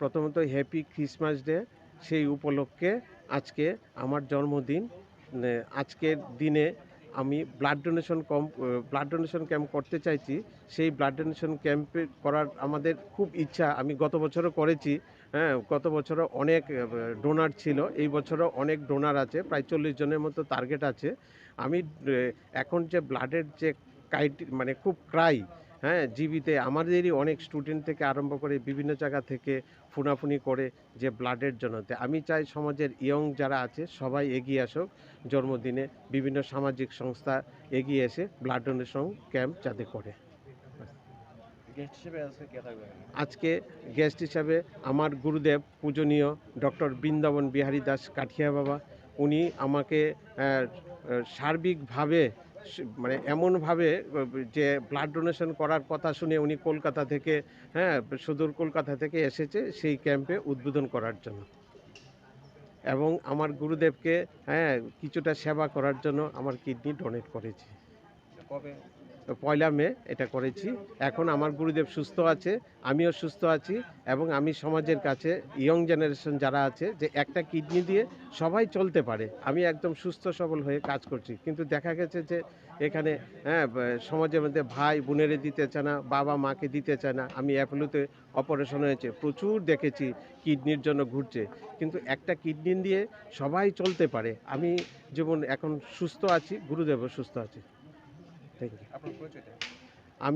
প্রথমত happy Christmas day সেই উপলক্ষে আজকে আমার জন্মদিন। মানে আজকের দিনে আমি ব্লাড ডোনেশন কম ব্লাড ডোনেশন ক্যাম্প করতে চাইছি। সেই ব্লাড ডোনেশন ক্যাম্পে করার আমাদের খুব ইচ্ছা। আমি গত বছরও করেছি। হ্যাঁ গত বছরও অনেক ডোনার ছিল। এই বছরও অনেক ডোনার আছে। প্রায় চল্লিশ জনের মতো টার্গেট আছে। আমি এখন যে ব্লাডের যে কাইট মানে খুব ক্রাই হ্যাঁ জীবিতে আমাদেরই অনেক স্টুডেন্ট থেকে আরম্ভ করে বিভিন্ন জায়গা থেকে ফুনাফুনি করে যে ব্লাডের জন্য আমি চাই সমাজের ইয়ং যারা আছে সবাই এগিয়ে আসুক জন্মদিনে। বিভিন্ন সামাজিক সংস্থা এগিয়ে এসে ব্লাড ডোনেশন ক্যাম্প যাতে করে। আজকে গেস্ট হিসাবে আমার গুরুদেব পূজনীয় ডক্টর বৃন্দাবন বিহারী দাস কাঠিয়া বাবা। উনি আমাকে সার্বিকভাবে মানে এমনভাবে, যে ব্লাড ডোনেশন করার কথা শুনে উনি কলকাতা থেকে হ্যাঁ সুদূর কলকাতা থেকে এসেছে সেই ক্যাম্পে উদ্বোধন করার জন্য। এবং আমার গুরুদেবকে হ্যাঁ কিছুটা সেবা করার জন্য আমার কিডনি ডোনেট করেছি। পয়লা মে এটা করেছি। এখন আমার গুরুদেব সুস্থ আছে, আমিও সুস্থ আছি এবং আমি সমাজের কাছে ইয়ং জেনারেশন যারা আছে, যে একটা কিডনি দিয়ে সবাই চলতে পারে। আমি একদম সুস্থ, সবল হয়ে কাজ করছি। কিন্তু দেখা গেছে যে এখানে হ্যাঁ সমাজের মধ্যে ভাই বোনেরে দিতে চায় না, বাবা মাকে দিতে চায় না। আমি অ্যাপোলোতে অপারেশন হয়েছে, প্রচুর দেখেছি কিডনির জন্য ঘুরছে। কিন্তু একটা কিডনি দিয়ে সবাই চলতে পারে। আমি যেমন এখন সুস্থ আছি, গুরুদেবও সুস্থ আছে। থ্যাংক ইউ আমি